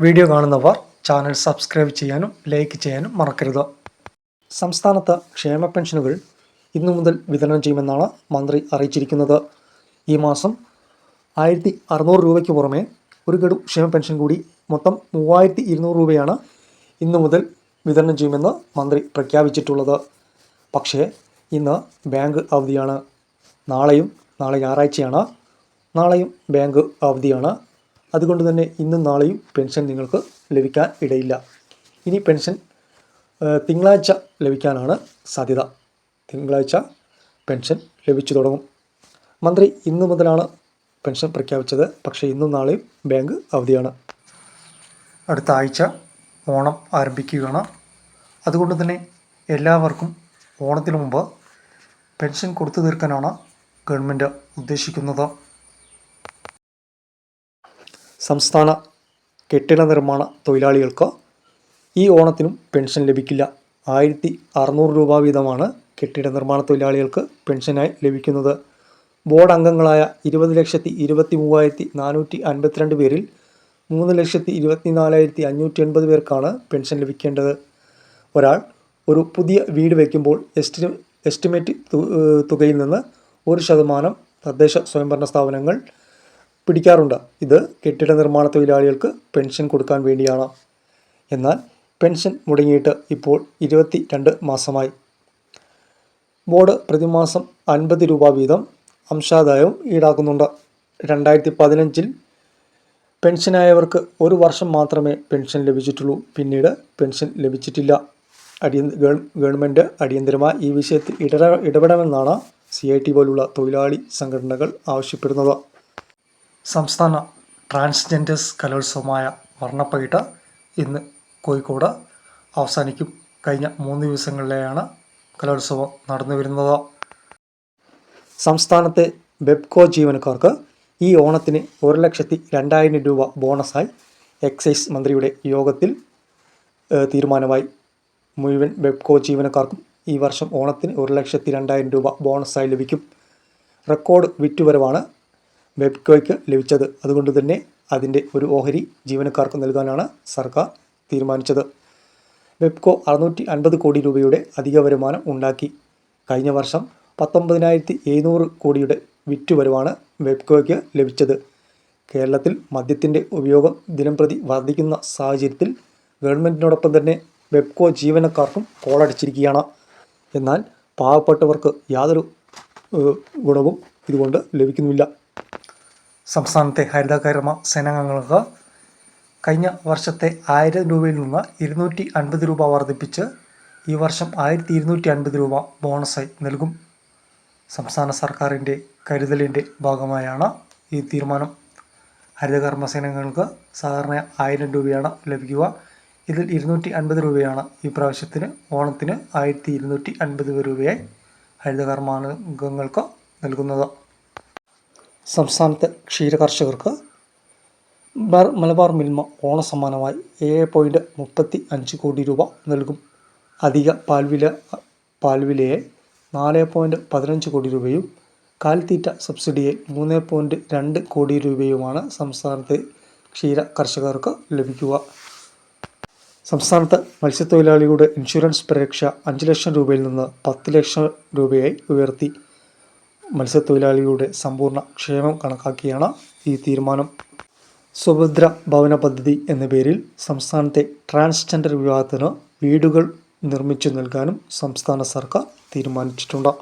Video കാണുന്നവർ channel subscribe ചെയ്യാനും like ചെയ്യാനും മറക്കരുത്. സംസ്ഥാനത്ത് ക്ഷേമ പെൻഷനുകൾ ഇന്നു മുതൽ വിതരണം ചെയ്യുമെന്നാണ് മന്ത്രി അറിയിച്ചിരിക്കുന്നത്. ഈ മാസം ആയിരത്തി അറുന്നൂറ് രൂപയ്ക്ക് പുറമെ ഒരു ഗഡു ക്ഷേമ പെൻഷൻ കൂടി മൊത്തം മൂവായിരത്തി ഇരുന്നൂറ് രൂപയാണ് ഇന്നു മുതൽ വിതരണം ചെയ്യുമെന്ന് മന്ത്രി പ്രഖ്യാപിച്ചിട്ടുള്ളത്. പക്ഷേ ഇന്ന് ബാങ്ക് അവധിയാണ്. നാളെയും നാളെ ഞായറാഴ്ചയാണ്. നാളെയും ബാങ്ക് അവധിയാണ്. അതുകൊണ്ട് തന്നെ ഇന്നും നാളെയും പെൻഷൻ നിങ്ങൾക്ക് ലഭിക്കാൻ ഇടയില്ല. ഇനി പെൻഷൻ തിങ്കളാഴ്ച ലഭിക്കാനാണ് സാധ്യത. തിങ്കളാഴ്ച പെൻഷൻ ലഭിച്ചു തുടങ്ങും. മന്ത്രി ഇന്നു മുതലാണ് പെൻഷൻ പ്രഖ്യാപിച്ചത്. പക്ഷേ ഇന്നും നാളെയും ബാങ്ക് അവധിയാണ്. അടുത്ത ആഴ്ച ഓണം ആരംഭിക്കുകയാണ്. അതുകൊണ്ട് തന്നെ എല്ലാവർക്കും ഓണത്തിന് മുമ്പ് പെൻഷൻ കൊടുത്തു തീർക്കാനാണ് ഗവൺമെന്റ് ഉദ്ദേശിക്കുന്നത്. സംസ്ഥാന കെട്ടിട നിർമ്മാണ തൊഴിലാളികൾക്ക് ഈ ഓണത്തിനും പെൻഷൻ ലഭിക്കില്ല. ആയിരത്തി അറുന്നൂറ് രൂപ വീതമാണ് കെട്ടിട നിർമ്മാണ തൊഴിലാളികൾക്ക് പെൻഷനായി ലഭിക്കുന്നത്. ബോർഡ് അംഗങ്ങളായ ഇരുപത് ലക്ഷത്തി ഇരുപത്തി മൂവായിരത്തി നാനൂറ്റി അൻപത്തിരണ്ട് പേരിൽ മൂന്ന് ലക്ഷത്തി ഇരുപത്തി നാലായിരത്തി അഞ്ഞൂറ്റി എൺപത് പേർക്കാണ് പെൻഷൻ ലഭിക്കേണ്ടത്. ഒരാൾ ഒരു പുതിയ വീട് വയ്ക്കുമ്പോൾ എസ്റ്റി എസ്റ്റിമേറ്റ് തുകയിൽ നിന്ന് ഒരു ശതമാനം തദ്ദേശ സ്വയംഭരണ സ്ഥാപനങ്ങൾ പിടിക്കാറുണ്ട്. ഇത് കെട്ടിട നിർമ്മാണ തൊഴിലാളികൾക്ക് പെൻഷൻ കൊടുക്കാൻ വേണ്ടിയാണ്. എന്നാൽ പെൻഷൻ മുടങ്ങിയിട്ട് ഇപ്പോൾ ഇരുപത്തി രണ്ട് മാസമായി. ബോർഡ് പ്രതിമാസം അൻപത് രൂപ വീതം അംശാദായവും ഈടാക്കുന്നുണ്ട്. രണ്ടായിരത്തി പതിനഞ്ചിൽ പെൻഷനായവർക്ക് ഒരു വർഷം മാത്രമേ പെൻഷൻ ലഭിച്ചിട്ടുള്ളൂ. പിന്നീട് പെൻഷൻ ലഭിച്ചിട്ടില്ല. അടിയ ഗവ- ഗവൺമെന്റ് അടിയന്തരമായി ഈ വിഷയത്തിൽ ഇടപെട ഇടപെടണമെന്നാണ് സി ഐ ടി പോലുള്ള തൊഴിലാളി സംഘടനകൾ ആവശ്യപ്പെടുന്നത്. സംസ്ഥാന ട്രാൻസ്ജെൻഡേഴ്സ് കലോത്സവമായ വർണപ്പകിട്ട ഇന്ന് കോഴിക്കോട് അവസാനിക്കും. കഴിഞ്ഞ മൂന്ന് ദിവസങ്ങളിലെയാണ് കലോത്സവം നടന്നു വരുന്നത് സംസ്ഥാനത്തെ ബെബ്കോ ജീവനക്കാർക്ക് ഈ ഓണത്തിന് ഒരു ലക്ഷത്തി രണ്ടായിരം രൂപ ബോണസായി എക്സൈസ് മന്ത്രിയുടെ യോഗത്തിൽ തീരുമാനമായി. മുഴുവൻ ബെബ്കോ ജീവനക്കാർക്കും ഈ വർഷം ഓണത്തിന് ഒരു ലക്ഷത്തി രണ്ടായിരം രൂപ ബോണസായി ലഭിക്കും. റെക്കോർഡ് വിറ്റുവരവാണ് ബെബ്കോയ്ക്ക് ലഭിച്ചത്. അതുകൊണ്ട് തന്നെ അതിന്റെ ഒരു ഓഹരി ജീവനക്കാർക്ക് നൽകാനാണ് സർക്കാർ തീരുമാനിച്ചത്. വെബ്കോ അറുന്നൂറ്റി അൻപത് കോടി രൂപയുടെ അധിക വരുമാനം ഉണ്ടാക്കി. കഴിഞ്ഞ വർഷം പത്തൊമ്പതിനായിരത്തി എഴുന്നൂറ് കോടിയുടെ വിറ്റുവരവാണ് വെബ്കോയ്ക്ക് ലഭിച്ചത്. കേരളത്തിൽ മദ്യത്തിന്റെ ഉപയോഗം ദിനംപ്രതി വർദ്ധിക്കുന്ന സാഹചര്യത്തിൽ ഗവൺമെന്റിനോടൊപ്പം തന്നെ വെബ്കോ ജീവനക്കാർക്കും കോളടിച്ചിരിക്കുകയാണ്. എന്നാൽ പാവപ്പെട്ടവർക്ക് യാതൊരു ഗുണവും ഇതുകൊണ്ട് ലഭിക്കുന്നില്ല. സംസ്ഥാനത്തെ ഹരിതകർമ്മ സേനാംഗങ്ങൾക്ക് കഴിഞ്ഞ വർഷത്തെ ആയിരം രൂപയിൽ നിന്ന് ഇരുന്നൂറ്റി അൻപത് രൂപ വർദ്ധിപ്പിച്ച് ഈ വർഷം ആയിരത്തി ഇരുന്നൂറ്റി അൻപത് രൂപ ബോണസായി നൽകും. സംസ്ഥാന സർക്കാരിന്റെ കരുതലിന്റെ ഭാഗമായാണ് ഈ തീരുമാനം. ഹരിതകർമ്മ സേനകൾക്ക് സാധാരണ ആയിരം രൂപയാണ് ലഭിക്കുക. ഇതിൽ ഇരുന്നൂറ്റി അൻപത് രൂപയാണ് ഈ പ്രാവശ്യത്തിന് ഓണത്തിന് ആയിരത്തി ഇരുന്നൂറ്റി അൻപത് രൂപയായി ഹരിതകർമാംഗങ്ങൾക്ക് നൽകുന്നത്. സംസ്ഥാനത്തെ ക്ഷീരകർഷകർക്ക് കർഷകർക്ക് മലബാർ മിൽമ ഓണസമ്മാനമായി ഏഴ് പോയിന്റ് മുപ്പത്തി അഞ്ച് കോടി രൂപ നൽകും. അധിക പാൽവില പാൽവിലയെ നാല് പോയിന്റ് പതിനഞ്ച് കോടി രൂപയും കാലിത്തീറ്റ സബ്സിഡിയെ മൂന്ന് പോയിന്റ് രണ്ട് കോടി രൂപയുമാണ് സംസ്ഥാനത്തെ ക്ഷീര കർഷകർക്ക് ലഭിക്കുക. സംസ്ഥാനത്ത് മത്സ്യത്തൊഴിലാളികളുടെ ഇൻഷുറൻസ് പരിരക്ഷ അഞ്ച് ലക്ഷം രൂപയിൽ നിന്ന് പത്ത് ലക്ഷം രൂപയായി ഉയർത്തി. മത്സ്യത്തൊഴിലാളികളുടെ സമ്പൂർണ ക്ഷേമം കണക്കാക്കിയാണ് ഈ തീരുമാനം. സുഭദ്ര ഭവന പദ്ധതി എന്ന പേരിൽ സംസ്ഥാനത്തെ ട്രാൻസ്ജെൻഡർ വിഭാഗത്തിന് വീടുകൾ നിർമ്മിച്ചു നൽകാനും സംസ്ഥാന സർക്കാർ തീരുമാനിച്ചിട്ടുണ്ട്.